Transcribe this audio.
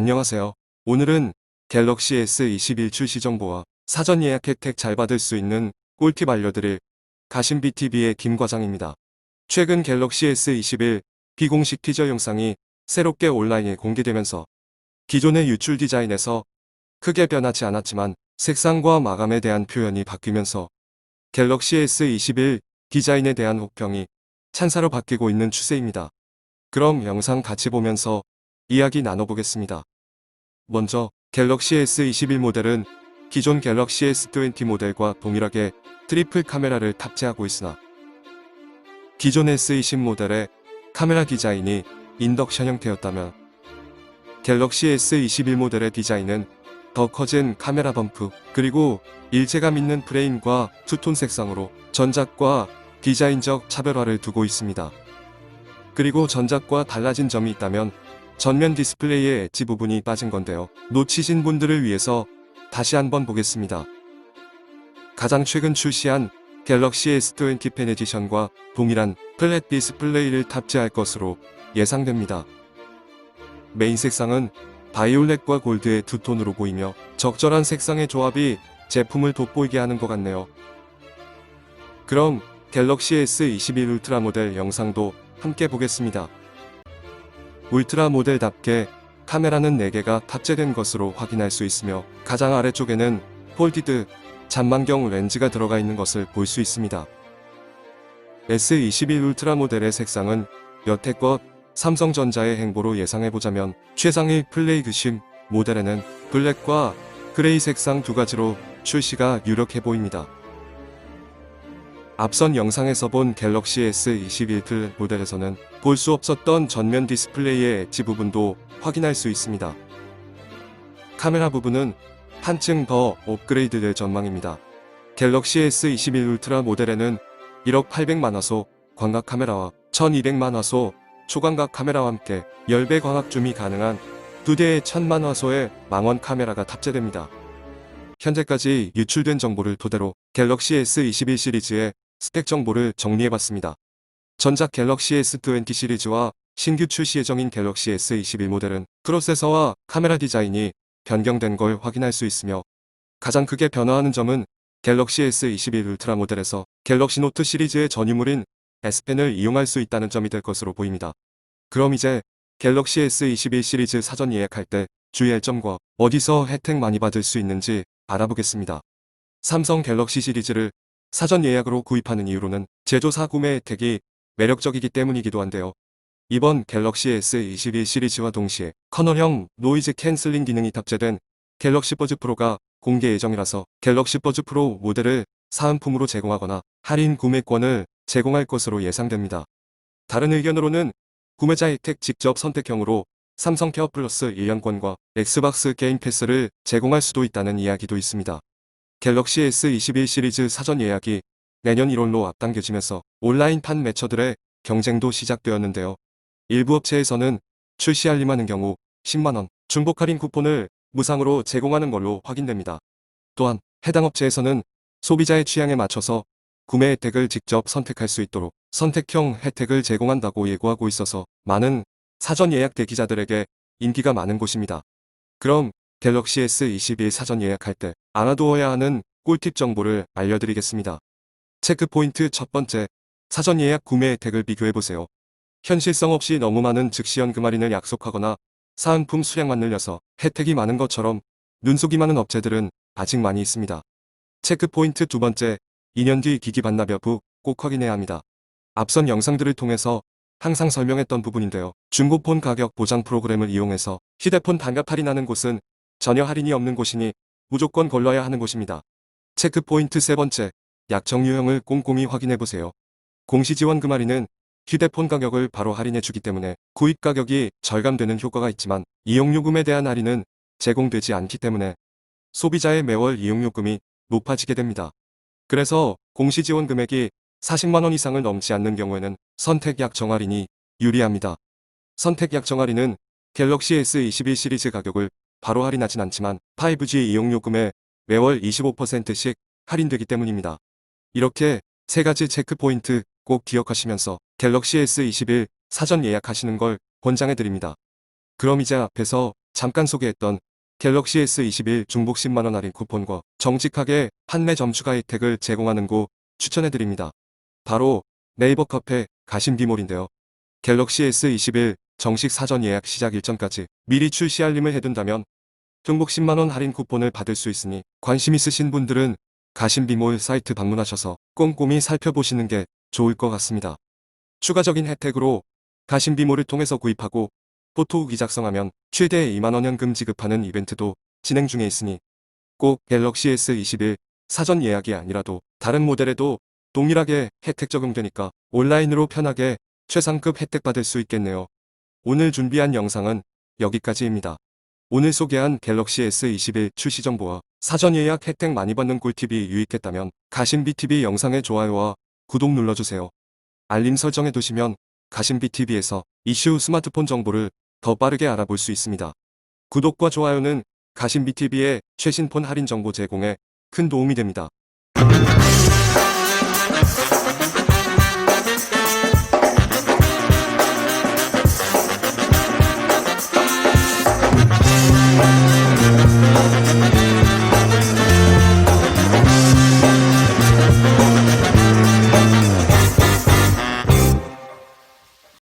안녕하세요. 오늘은 갤럭시 S21 출시 정보와 사전 예약 혜택 잘 받을 수 있는 꿀팁 알려드릴 가심비TV의 김 과장입니다. 최근 갤럭시 S21 비공식 티저 영상이 새롭게 온라인에 공개되면서 기존의 유출 디자인에서 크게 변하지 않았지만 색상과 마감에 대한 표현이 바뀌면서 갤럭시 S21 디자인에 대한 혹평이 찬사로 바뀌고 있는 추세입니다. 그럼 영상 같이 보면서 이야기 나눠보겠습니다. 먼저 갤럭시 S21 모델은 기존 갤럭시 S20 모델과 동일하게 트리플 카메라를 탑재하고 있으나 기존 S20 모델의 카메라 디자인이 인덕션 형태였다면 갤럭시 S21 모델의 디자인은 더 커진 카메라 범프 그리고 일체감 있는 프레임과 투톤 색상으로 전작과 디자인적 차별화를 두고 있습니다. 그리고 전작과 달라진 점이 있다면 전면 디스플레이의 엣지 부분이 빠진 건데요. 놓치신 분들을 위해서 다시 한번 보겠습니다. 가장 최근 출시한 갤럭시 S20 펜 에디션과 동일한 플랫 디스플레이를 탑재할 것으로 예상됩니다. 메인 색상은 바이올렛과 골드의 두 톤으로 보이며 적절한 색상의 조합이 제품을 돋보이게 하는 것 같네요. 그럼 갤럭시 S21 울트라 모델 영상도 함께 보겠습니다. 울트라 모델답게 카메라는 4개가 탑재된 것으로 확인할 수 있으며 가장 아래쪽에는 폴디드 잔망경 렌즈가 들어가 있는 것을 볼 수 있습니다. S21 울트라 모델의 색상은 여태껏 삼성전자의 행보로 예상해보자면 최상의 플레이 그심 모델에는 블랙과 그레이 색상 두 가지로 출시가 유력해 보입니다. 앞선 영상에서 본 갤럭시 S21 플 모델에서는 볼 수 없었던 전면 디스플레이의 엣지 부분도 확인할 수 있습니다. 카메라 부분은 한층 더 업그레이드될 전망입니다. 갤럭시 S21 울트라 모델에는 1억 800만 화소 광각 카메라와 1200만 화소 초광각 카메라와 함께 10배 광학 줌이 가능한 두 대의 1000만 화소의 망원 카메라가 탑재됩니다. 현재까지 유출된 정보를 토대로 갤럭시 S21 시리즈의 스펙 정보를 정리해봤습니다. 전작 갤럭시 S20 시리즈와 신규 출시 예정인 갤럭시 S21 모델은 프로세서와 카메라 디자인이 변경된 걸 확인할 수 있으며 가장 크게 변화하는 점은 갤럭시 S21 울트라 모델에서 갤럭시 노트 시리즈의 전유물인 S펜을 이용할 수 있다는 점이 될 것으로 보입니다. 그럼 이제 갤럭시 S21 시리즈 사전 예약할 때 주의할 점과 어디서 혜택 많이 받을 수 있는지 알아보겠습니다. 삼성 갤럭시 시리즈를 사전 예약으로 구입하는 이유로는 제조사 구매 혜택이 매력적이기 때문이기도 한데요. 이번 갤럭시 S21 시리즈와 동시에 커널형 노이즈 캔슬링 기능이 탑재된 갤럭시 버즈 프로가 공개 예정이라서 갤럭시 버즈 프로 모델을 사은품으로 제공하거나 할인 구매권을 제공할 것으로 예상됩니다. 다른 의견으로는 구매자 혜택 직접 선택형으로 삼성 케어 플러스 1년권과 엑스박스 게임 패스를 제공할 수도 있다는 이야기도 있습니다. 갤럭시 S21 시리즈 사전 예약이 내년 1월로 앞당겨지면서 온라인판 매처들의 경쟁도 시작되었는데요. 일부 업체에서는 출시 알림하는 경우 10만원 중복 할인 쿠폰을 무상으로 제공하는 걸로 확인됩니다. 또한 해당 업체에서는 소비자의 취향에 맞춰서 구매 혜택을 직접 선택할 수 있도록 선택형 혜택을 제공한다고 예고하고 있어서 많은 사전 예약 대기자들에게 인기가 많은 곳입니다. 그럼 갤럭시 S21 사전 예약할 때 알아두어야 하는 꿀팁 정보를 알려드리겠습니다. 체크포인트 첫 번째, 사전 예약 구매 혜택을 비교해보세요. 현실성 없이 너무 많은 즉시 연금 할인을 약속하거나 사은품 수량만 늘려서 혜택이 많은 것처럼 눈속이 많은 업체들은 아직 많이 있습니다. 체크포인트 두 번째, 2년 뒤 기기 반납 여부 꼭 확인해야 합니다. 앞선 영상들을 통해서 항상 설명했던 부분인데요. 중고폰 가격 보장 프로그램을 이용해서 휴대폰 반값 할인하는 곳은 전혀 할인이 없는 곳이니 무조건 걸러야 하는 곳입니다. 체크 포인트 세 번째, 약정 유형을 꼼꼼히 확인해보세요. 공시지원 금 할인은 휴대폰 가격을 바로 할인해주기 때문에 구입 가격이 절감되는 효과가 있지만 이용요금에 대한 할인은 제공되지 않기 때문에 소비자의 매월 이용요금이 높아지게 됩니다. 그래서 공시지원 금액이 40만원 이상을 넘지 않는 경우에는 선택 약 정 할인이 유리합니다. 선택 약 정 할인은 갤럭시 S21 시리즈 가격을 바로 할인하진 않지만 5G 이용요금에 매월 25%씩 할인되기 때문입니다. 이렇게 세 가지 체크 포인트 꼭 기억하시면서 갤럭시 S21 사전 예약하시는 걸 권장해드립니다. 그럼 이제 앞에서 잠깐 소개했던 갤럭시 S21 중복 10만원 할인 쿠폰과 정직하게 판매 점 추가 혜택을 제공하는 곳 추천해드립니다. 바로 네이버 카페 가심비몰인데요. 갤럭시 S21 정식 사전 예약 시작 일정까지 미리 출시 알림을 해둔다면 중복 10만원 할인 쿠폰을 받을 수 있으니 관심 있으신 분들은 가심비몰 사이트 방문하셔서 꼼꼼히 살펴보시는 게 좋을 것 같습니다. 추가적인 혜택으로 가심비몰을 통해서 구입하고 포토 후기 작성하면 최대 2만원 현금 지급하는 이벤트도 진행 중에 있으니 꼭 갤럭시 S21 사전 예약이 아니라도 다른 모델에도 동일하게 혜택 적용되니까 온라인으로 편하게 최상급 혜택 받을 수 있겠네요. 오늘 준비한 영상은 여기까지입니다. 오늘 소개한 갤럭시 S21 출시 정보와 사전 예약 혜택 많이 받는 꿀팁이 유익했다면 가심비TV 영상의 좋아요와 구독 눌러주세요. 알림 설정해 두시면 가심비TV에서 이슈 스마트폰 정보를 더 빠르게 알아볼 수 있습니다. 구독과 좋아요는 가심비TV의 최신 폰 할인 정보 제공에 큰 도움이 됩니다.